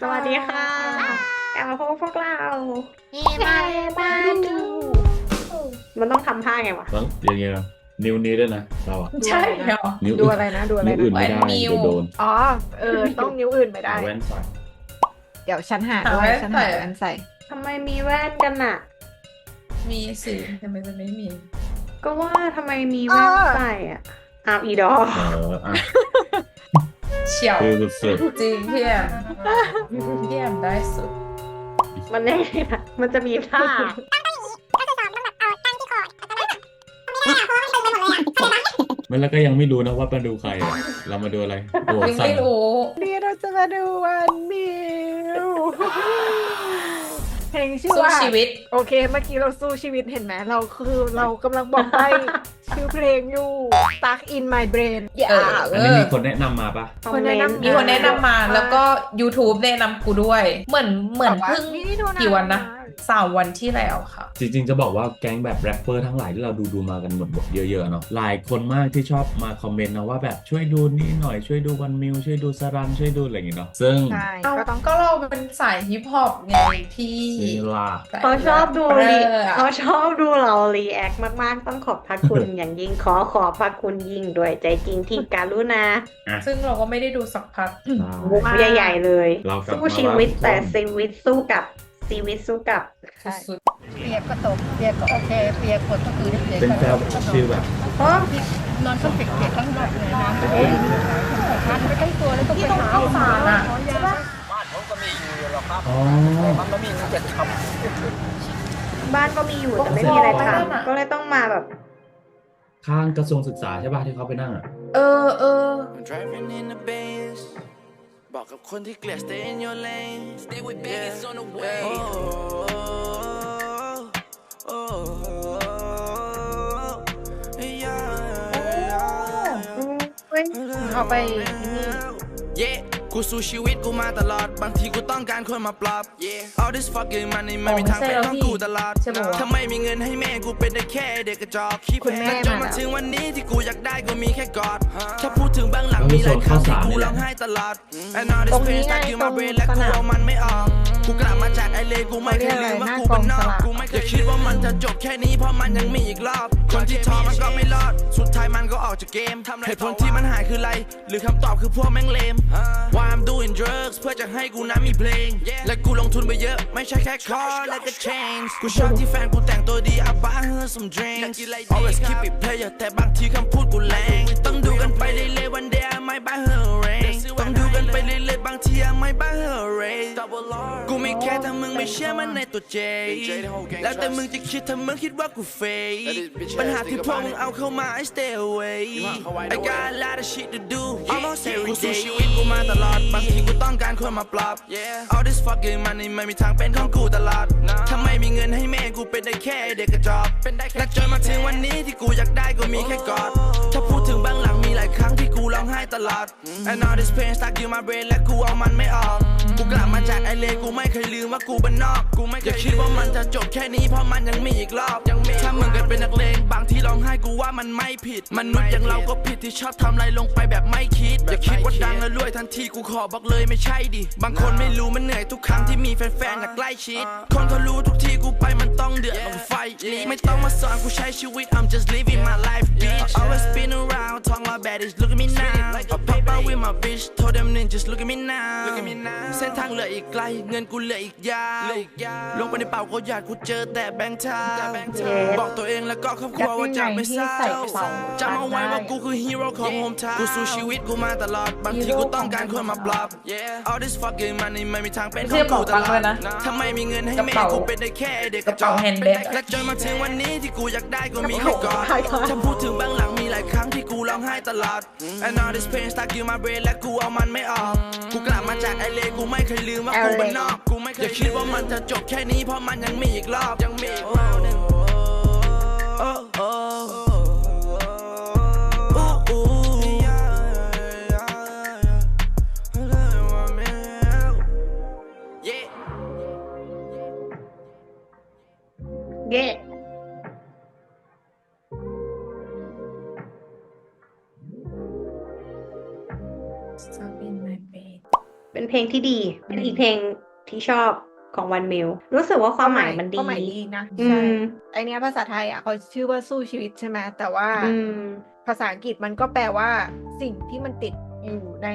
สวัสดีค่ะกลับมาพบกับพวกเรา เฮ้มามาดูมันต้องทำท่าไงวะ ต้องอย่างเงี้ยนะนิ้วนี้ด้วยนะเราอะใช่เหรอนิ้วดูอื่นอะไรนะ ดูอะไรนิ้วนะอื่นไม่ได้แหวนนิ้วเดี๋ยวโดนอ๋อ เออ ต้องนิ้วอื่นไม่ได้ เอาแว่นใส่เดี๋ยวฉันหาหาด้วยแว่นฉันใส่หาแว่นใส่ ทำไมมีแว่นกันอะมีสิทำไมจะไม่มี ก็ว่าทำไมมีแว่นใส่อะอ้าวอีดอ เอออะ เฉียวคือสุดจริงพี่แอมพี่แอมได้สุด มันยังไงนะมันจะมีท่าๆไม่แล้วก็ยังไม่รู้นะว่ามาดูใครอะเรามาดูอะไรโอ้ยังสั่น ไม่รู้ นี่เราจะมาดูวันมิว เพลงชื่อสู้ว่าชีวิต โอเค เมื่อกี้เราสู้ชีวิตเห็นไหมเราคือเรากำลังบอกไป ชื่อเพลงอยู่ Stuck in my brain อย่าเออ อันนี้มีคนแนะนำมาปะคนแนะนำ มีคนแนะนำมาแล้วก็ YouTube แนะนำกูด้วย เหมือนเหมือนเพิ่งไม่ได้ดูนานกี่วันนะ สามวันที่แล้วค่ะ จริงๆ จะบอกว่าแก๊งแบบแรปเปอร์ทั้งหลายที่เราดูดูมากันหมดหมดเยอะๆเนาะหลายคนมากที่ชอบมาคอมเมนต์นะว่าแบบช่วยดูนี่หน่อยช่วยดูวันมิวช่วยดูสรันช่วยดูอะไรอย่างเงี้เนาะซึ่งใช่เอาก็ต้องก็เราเป็นสายฮิปฮอปไงพี่ซีลาเขาชอบดูเอรีออะเขาชอบดูเรารีแอคมากๆ ต้องขอบพระคุณอย่างยิ่งขอขอบพระคุณยิ่งด้วยใจจริงที่การุณาซึ่งเราก็ไม่ได้ดูสักพักบุกใหญ่ๆเลยเรากลับสู้มาชีวิตว่าแต่ชีวิตสู้กับ ชีวิตสู้กับ ใช่สุดเปียกก็ตกเปียกก็โอเค เปียกฝนก็คือได้เปียกเป็นก็แฟนฟิลแบบเพราะนอนก็เปียกๆทั้งรอบเลยนะมันไม่ต้องตัวแล้วต้องไปหาเข้าสารอะใช่ปะอ๋อบ้านก็มีอยู่แต่ไม่มีอะไรทำก็เลยต้องมาแบบ ข้างกระทรวงศึกษาใช่ป่ะที่เขาไปนั่งอะเออเออ บอกกับคนที่เกลียด stay in your lane stay with Vegas on the way oh, oh, oh, yeah, เขาไปนี่ yeah กูสู้ชีวิตกูมาตลอด บางทีกูต้องการคนมาปลอบ yeah all this fucking money ไม่มีทางเป็นของกูตลอดใช่ปะวะถ้าไม่มีเงินให้แม่กูเป็นได้แค่เด็กกระจอกขี้คุณแม่และจนมามาแล้วถึงวันนี้ที่กูอยากได้ก็มีแค่กอด ถ้าพูดถึงเบื้องหลังมีหลายครั้งที่กูร้องไห้ตลอด And all ตร this งนี้ pain ไง stuck in ตร my ง brain และสกูนามเอามันไม่ออกกูกลับมาจากไอเลกูไม่เคยลืมว่ากูเป็นนอกกูไม่เคยคิดว่ามันจะจบแค่นี้เพราะมันยังมีอีกรอบ คนที่ท้อมันก็ไม่รอด สุดท้ายมันก็ออกจากเกมเหตุผลที่มันหายคืออะไร หรือคำตอบคือพวกแม่งเลม Why I'm doing drugs เพื่อจะให้กูนั้นมีเพลง และกูลงทุนไปเยอะ ไม่ใช่แค่คอร์และก็ change กูชอบที่แฟนกูแต่งตัวดีอาบ้าเฮอ some drinks always keep it player แต่บางทีคำพูดกูแรง ต้องดูกันไปเรื่อยๆ one day I might buy her a ring ต้องดูกันไป เรื่อยๆบางที I might buy her a raise กูไม่แค่ถ้ามึงไม่เชื่อมันในตัวเจ แล้วแต่มึงจะคิดถ้ามึงคิดว่ากูเฟยปัญหาที่พวกมึงเอาเข้ามา I stay away I got a lot of shit to do almost every day ชีวิตกูมาตลอดบางทีกูต้องการคนมาปลอบ all this fucking money ไม่มีทางเป็นของกูตลอดถ้าไม่มีเงินให้แม่กูเป็นได้แค่เด็กกระจอกและจนมาถึงวันนี้ที่กูอยากได้ก็มีแค่กอด ถ้าพูดถึงเบื้องหลังมี หลายครั้งที่กูร้องไห้ตลอด and all this pain stuck in my brain และกูเอามันไม่ออก กูกลับมาจากไอเลกูไม่เคยลืมว่ากูเป็นนอก กูไม่เคยคิดว่ามันจะจบแค่นี้เพราะมันยังมีอีกรอบถ้ามึงกันเป็นนักเลงบางที่ร้องไห้กูว่ามันไม่ผิด มนุษย์อย่างเราก็ผิดที่ชอบทำอะไรลงไปแบบไม่คิด อย่าคิดว่าดังแล้วรวยทันทีกูขอบอกเลยไม่ใช่ดิ บางคนไม่รู้มันเหนื่อยทุกครั้งที่มีแฟนๆอยากใกล้ชิด คนเขารู้ทุกที่กูไปมันต้องเดือดต้องไฟลีไม่ต้องมาสอนกูใช้ชีวิต I'm just living my life bitch around talk my bad is look at me now I pop out with my bitch told them then just look at me now เส้นทางเหลืออีกไกล เงินกูเหลืออีกยาวลงไปในเป่าก็หยาดกูเจอแต่แบงค์เท้าบอกตัวเองแล้วก็ครอบครัวว่าจะไม่เศร้ายัดยังไงที่ใส่กระเป๋าจำเอาไว้ว่ากูคือฮีโร่ของโฮมทาวน์กูสู้ชีวิตกูมาตลอด บางทีกูต้องการคนมาปลอบ all this fucking money ไม่มีทางเป็นของกูตลอดถ้าไม่มีเงินให้แม่กูเป็นได้แค่เด็กกระจอกกระเป๋าแฮนด์แบ็คและจนมาถึงวันนี้ที่กูอยากได้ก็มีแค่กอดถ้าพูดถึงเบื้องหลังมีหลายครั้งที่กูร้องไห้ตลอด and all this pain stuck in my brain และกูเอามันไม่ออก กูกลับมาจากไอเลกูไม่เคยลืมว่ากูเป็นนอก กูไม่เคยอย่าคิดว่ามันจะจบแค่นี้เพราะมันยังมีอีกรอบยังมีอีกรอบหนึ่ง Stuck in my bed เป็นเพลงที่ดี เป็นอีกเพลงที่ชอบของวันมิวรู้สึกว่าความหมายมันดีความหมายดีนะอืใช่มไอเนี้ยภาษาไทยอะเขาชื่อว่าสู้ชีวิตใช่ไหมแต่ว่าอืมภาษาอังกฤษมันก็แปลว่าสิ่งที่มันติดอยู่ใน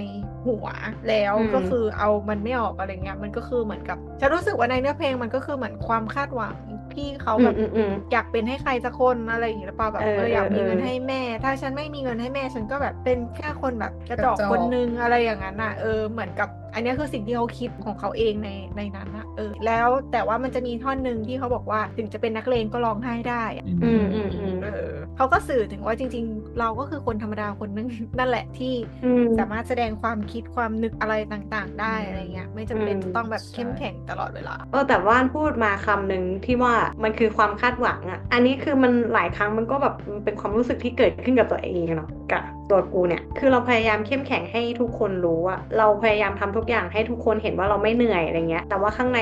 หัวแล้วอืมก็คือเอามันไม่ออกอะไรเงี้ยมันก็คือเหมือนกับฉันรู้สึกว่าในเนื้อเพลงมันก็คือเหมือนความคาดหวัง ที่เขาอืแบมบอืมอืมอยากเป็นให้ใครสักคนอะไรอย่างเงี้ยหรือเปล่าแบบเออเอออยากมีเออเงินให้แม่ ถ้าฉันไม่มีเงินให้แม่ฉันก็แบบเป็นแค่คนแบบกระจอกกระจอกคนนึงอะไรอย่างนั้นอะเออเหมือนกับ อันเนี้ยคือสิ่งที่เขาคิดของเขาเองในในนั้นอะเออ แล้วแต่ว่ามันจะมีท่อนหนึ่งที่เขาบอกว่าถึงจะเป็นนักเลงก็ร้องไห้ได้อะอืมอืมอืมเออเขาก็สื่อถึงว่าจริง ๆ เราก็คือคนธรรมดาคนนึงนั่นแหละที่อืมสามารถแสดงความคิดความนึกอะไรต่างๆ ได้อะไรเงี้ยไม่จำเป็นอืมจะต้องแบบใช่เข้มแข็งตลอดเวลาเออแต่ว่านพูดมาคำหนึ่งที่ว่ามันคือความคาดหวังอะ อันนี้คือมันหลายครั้งมันก็แบบมันเป็นความรู้สึกที่เกิดขึ้นกับตัวเองอะเนาะกับ ตัวกูเนี่ย คือเราพยายามเข้มแข็งให้ทุกคนรู้อะเราพยายามทำทุกอย่างให้ทุกคนเห็นว่าเราไม่เหนื่อยอะไรเงี้ย แต่ว่าข้างใน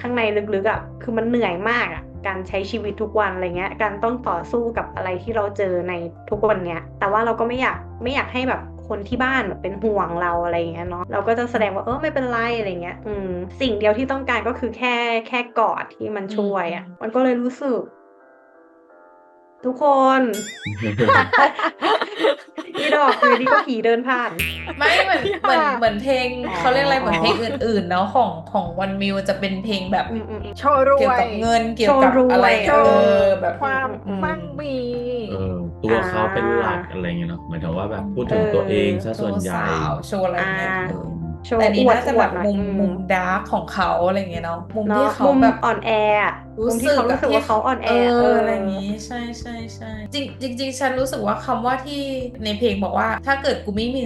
ข้างในลึกๆอะคือมันเหนื่อยมากอะการใช้ชีวิตทุกวันอะไรเงี้ย การต้องต่อสู้กับอะไรที่เราเจอในทุกวันเนี้ย แต่ว่าเราก็ไม่อยากไม่อยากให้แบบคนที่บ้านแบบเป็นห่วงเราอะไรอย่างเงี้ยเนาะเราก็จะแสดงว่าเออไม่เป็นไรอะไรเงี้ยอืมสิ่งเดียวที่ต้องการก็คือแค่แค่กอดที่มันช่วยอะมันก็เลยรู้สึก ทุกคน อีดอกอยู่ดีก็ผีเดินผ่าน ไม่เหมือนเหมือนเหมือนเพลงอ๋อเขาเรียกอะไรเหมือนเพลงอื่นๆเนาะของของวันมิวจะเป็นเพลงแบบอืมอืมอืมโชว์รเกี่ยววยกับเงินเกี่ยวกับโชว์รวยอะไรโชเอว์อแบบความอืมมั่งมีเออตัวเขาเป็นหลักอะไรเงี้ยเนาะหมายถึงว่าแบบพูดถึงตัวเองซะส่วนใหญ่โชว์สาวโชว์อะไรเงี้ยอ่าเออโชว์ แต่นี่อวดน่าจะอแบวดบหน่อยมุมอืมุมดาร์กของเขาอะไรเงี้ยเนาะมุมเนาะที่เขามุมแบบอ่อนแออะรู้มุมสึที่กเขารู้สึกว่าเขาอ่อนแอเอเออออะไรอย่างนี้ใช่ใช่ใช่จริงจริงจริงฉันรู้สึกว่าคำว่าที่ในเพลงบอกว่า ถ้าเกิดกูไม่มี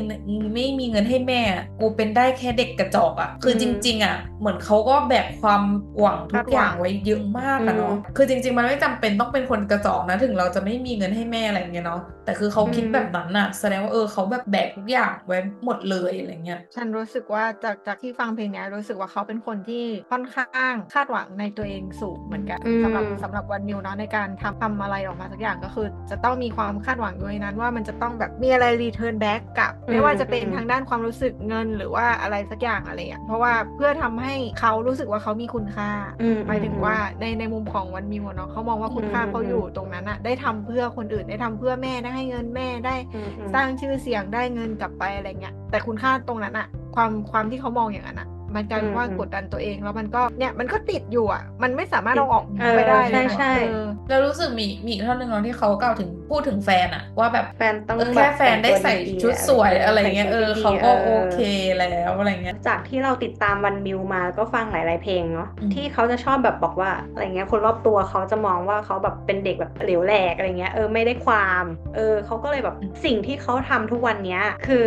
ไม่มีเงินให้แม่ กูเป็นได้แค่เด็กกระจอกอะ่ะคือจริง ๆ อะ เหมือนเขาก็แบกความหวังทุกอย่างไว้เยอะมากอะเนาะคือจริง ๆ มันไม่จำเป็นต้องเป็นคนกระจอกนะถึงเราจะไม่มีเงินให้แม่อะไรอย่างเงี้ยเนาะแต่คือเขาคิดแบบนั้นอะแสดงว่าเออเขาแบบแบกทุกอย่างไว้หมดเลยอะไรเงี้ยฉันรู้สึกว่าจากจากที่ฟังเพลงเนี้ยรู้สึกว่าเขาเป็นคนที่ค่อนข้างคาดหวังในตัวเองสูงเหมือนกันอืมสำหรับสำหรับวันมิวเนาะในการทำทำอะไรออกมาสักอย่างก็คือ จะต้องมีความคาดหวังอยู่ในนั้นว่ามันจะต้องแบบมีอะไรรีเทิร์นแบ็กกลับ ไม่ว่าจะเป็นทางด้านความรู้สึกเงินหรือว่าอะไรสักอย่างอะไรอย่างเพราะว่าเพื่อทำให้เขารู้สึกว่าเขามีคุณค่าอืมหมายถึงว่าในในมุมของวันมิวอะเนาะเขามองว่าคุณค่าอืมเขาอยู่ตรงนั้นอะได้ทำเพื่อคนอื่นได้ทำเพื่อแม่ได้ให้เงินแม่ได้อืมอืมสร้างชื่อเสียงได้เงินกลับไปอะไรเงี้ยแต่คุณค่าตรงนั้นอะ ความความที่เขามองอย่างนั้นอะมันกลายเป็นว่าอืมกดดันตัวเองแล้วมันก็เนี่ยมันก็ติดอยู่อะมันไม่สามารถเอาออกเออไปได้เลยใช่นะใช่เออแล้วรู้สึกมีมีอีกท่อนหนึ่งเนาะที่เขากล่าวถึงพูดถึงแฟนอะว่าแบบแฟนต้องเออบบแค่แฟนได้ใส่ต่งตัวชุดสวยอะไรเงี้ยใส่เอชุดอดีๆเขาก็ออโอเคแล้วอะไรเงี้ยจากที่เราติดตามวันมิวมาก็ฟังหลาย ๆ เพลงเนาะอืมที่เขาจะชอบแบบบอกว่าอะไรเงี้ยคนรอบตัวเขาจะมองว่าเขาแบบเป็นเด็กแบบเหลวแหลกอะไรเงี้ยเออไม่ได้ความ เออเขาก็เลยแบบสิ่งที่เขาทำทุกวันเนี้ยคือ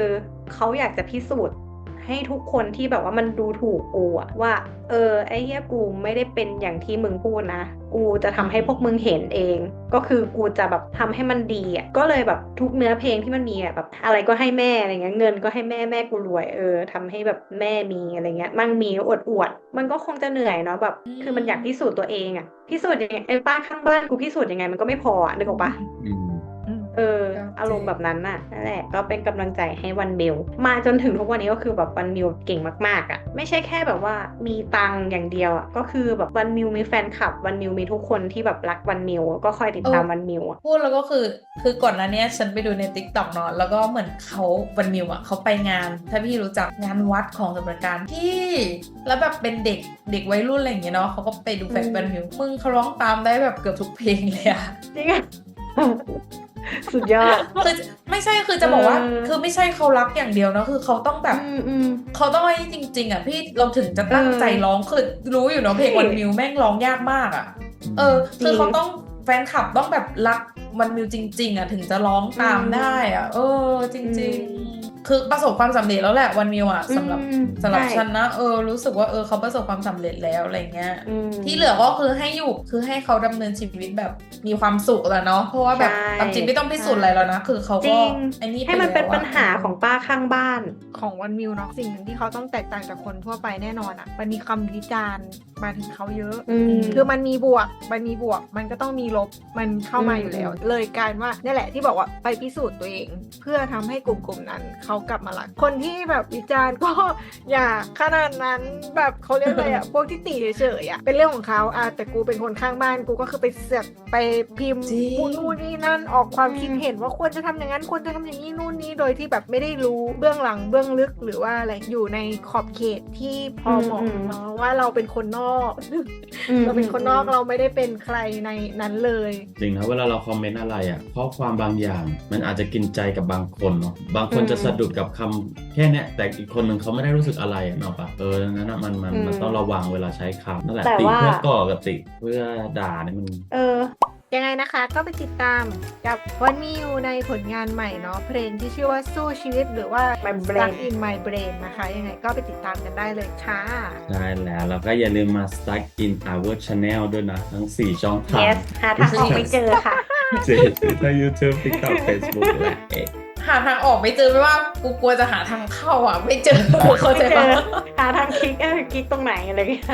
เขาอยากจะพิสูจน์ ให้ทุกคนที่แบบว่ามันดูถูกกูอะว่า เออไอ้เหี้ยกูไม่ได้เป็นอย่างที่มึงพูดนะ กูจะทำให้พวกมึงเห็นเอง ก็คือกูจะแบบทำให้มันดีอะก็เลยแบบทุกเนื้อเพลงที่มันมีอะแบบ อะไรก็ให้แม่อะไรเงี้ยเงินก็ให้แม่แม่กูรวยเออทำให้แบบแม่มีอะไรเงี้ยมั่งมีอดอวดๆมันก็คงจะเหนื่อยเนาะแบบ คือมันอยากพิสูจน์ตัวเองอะพิสูจน์ยังไงไอ้ป้าข้างบ้านกูพิสูจน์ยังไงมันก็ไม่พออะนึกออกปะ เออเข้าใจอารมณ์แบบนั้นน่ะนั่นแหละก็เป็นกำลังใจให้วันมิวมาจนถึงทุกวันนี้ก็คือแบบวันมิวเก่งมากๆอะไม่ใช่แค่แบบว่ามีตังค์อย่างเดียวอะก็คือแบบวันมิวมีแฟนคลับ วันมิวมีทุกคนที่แบบรักวันมิวก็คอยติดตามเออวันมิวอะพูดแล้วก็คือคือก่อนหน้าเนี้ยฉันไปดูในติ๊กต็อกเนาะแล้วก็เหมือนเขาวันมิวอะเขาไปงาน ถ้าพี่รู้จักงานวัดของสมุทรปราการที่แล้วแบบเป็นเด็กเด็กวัยรุ่นอะไรอย่างเงี้ยเนาะเขาก็ไปดูแฟนวันมิวมึงเขาร้องตามได้แบบเกือบทุกเพลงเลยอะจริงอะ สุดยอด คือไม่ใช่คือจะบอกว่าเออคือไม่ใช่เขารักอย่างเดียวนะคือเขาต้องแบบอืมอืมเขาต้องให้จริง ๆ อะ พี่เราถึงจะตั้งใจร้องคือรู้อยู่เนาะเพลงใช่วันมิวแม่งร้องยากมากอะ เออจริงคือเขาต้องแฟนคลับต้องแบบรักวันมิวจริง ๆ อะ ถึงจะร้องตามอืมได้อะ เออจอืริงมๆ คือประสบความสำเร็จแล้วแหละวันมิวอะสำหรับอืมสำหรับใช่ฉันนะเออรู้สึกว่าเออเขาประสบความสำเร็จแล้วอะไรเงี้ยอืมที่เหลือก็คือให้อยู่คือให้เขาดำเนินชีวิตแบบมีความสุขแหละเนาะเพราะว่าแบบใช่ตามจริงไม่ต้องพิสูจน์อะไรแล้วนะ คือเขาจก็ริงไอ้นี่ให้มันเป็นแล้วอะปัญหาของป้าข้างบ้านของวันมิวเนาะสิ่งหนึ่งที่เขาต้องแตกต่างจากคนทั่วไปแน่นอนอะมันมีคำวิจารณ์ มาถึงเขาเยอะอืมคือมันมีบวก มันมีบวก มันก็ต้องมีลบ มันเข้ามาอืมอยู่แล้ว เลยกลายเป็นว่านี่แหละที่บอกว่าไปพิสูจน์ตัวเอง เพื่อทำให้กลุ่มกลุ่มๆนั้นเขากลับมารัก คนที่แบบวิจารณ์ก็อย่าขนาดนั้นแบบเขาเรียกอะไรอะพวกที่ตีเฉยๆอะเป็นเรื่องของเขาอะแต่กูเป็นคนข้างบ้านกูก็คือไปเสือกไปพิมพ์จริงนู่นนี่นั่นออกความคิดเห็นว่าควรจะทำอย่างนั้นควรจะทำอย่างนี้นู่นนี่โดยที่แบบไม่ได้รู้เบื้องหลังเบื้องลึกหรือว่าอะไรอยู่ในขอบเขตที่พอเหมาะอืมเนาะว่าเราเป็นคนนอกอืมเราเป็นคนนอกเราไม่ได้เป็นใครในนั้นเลย จริงนะเวลาเราคอมเมนต์อะไรอะข้อความบางอย่างมันอาจจะกินใจกับบางคนเนาะบางคนจะสะดุดกับคำแค่เนี้ยแต่อีกคนหนึ่งเขาไม่ได้รู้สึกอะไรอะเนาะปะเออดังนั้นอะมันมันมันต้องระวังเวลาใช้คำนั่นแหละแต่ติว่าเพื่อก่อกับติเพื่อด่าเนี่ยมัน เออ ยังไงนะคะก็ไปติดตามกับวันมิวในผลงานใหม่เนาะเพลงที่ชื่อว่าสู้ชีวิตหรือว่า My Stuck Brain in My Brain นะคะ ยังไงก็ไปติดตามกันได้เลยค่ะใช่แล้วแล้วก็อย่าลืมมา stuck in our channel ด้วยนะ ทั้ง 4 ช่องทาง yes หาทางออกไม่เจอค่ะเจทวิตเตอร์ YouTube TikTok Facebook และ X หาทางออกไม่เจอไม่ว่ากูกลัวจะหาทางเข้าอะ ไม่เจอเข้าใจไม่เจปะอหาทางคลิกเออคลิกตรงไหนอะไรอย่างเงี้ย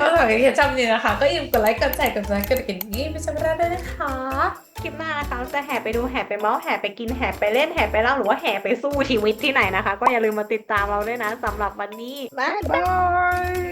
ก็ถ้าอยากจำเนี่ยนะคะ ก็อย่มกดไลค์กดแชร์กดซับสไครต์กดกระดิ่งนี้ไม่ใช่ไม่ได้เลยนะคะคลิปหน้านะคะจะแห่ไปดูแห่ไปเมาส์แห่ไปกินแห่ไปเล่นแห่ไปเล่าหรือว่าแห่ไปสู้ชีวิตที่ไหนนะคะ ก็อย่าลืมมาติดตามเราด้วยนะสำหรับวันนี้บ๊ายบาย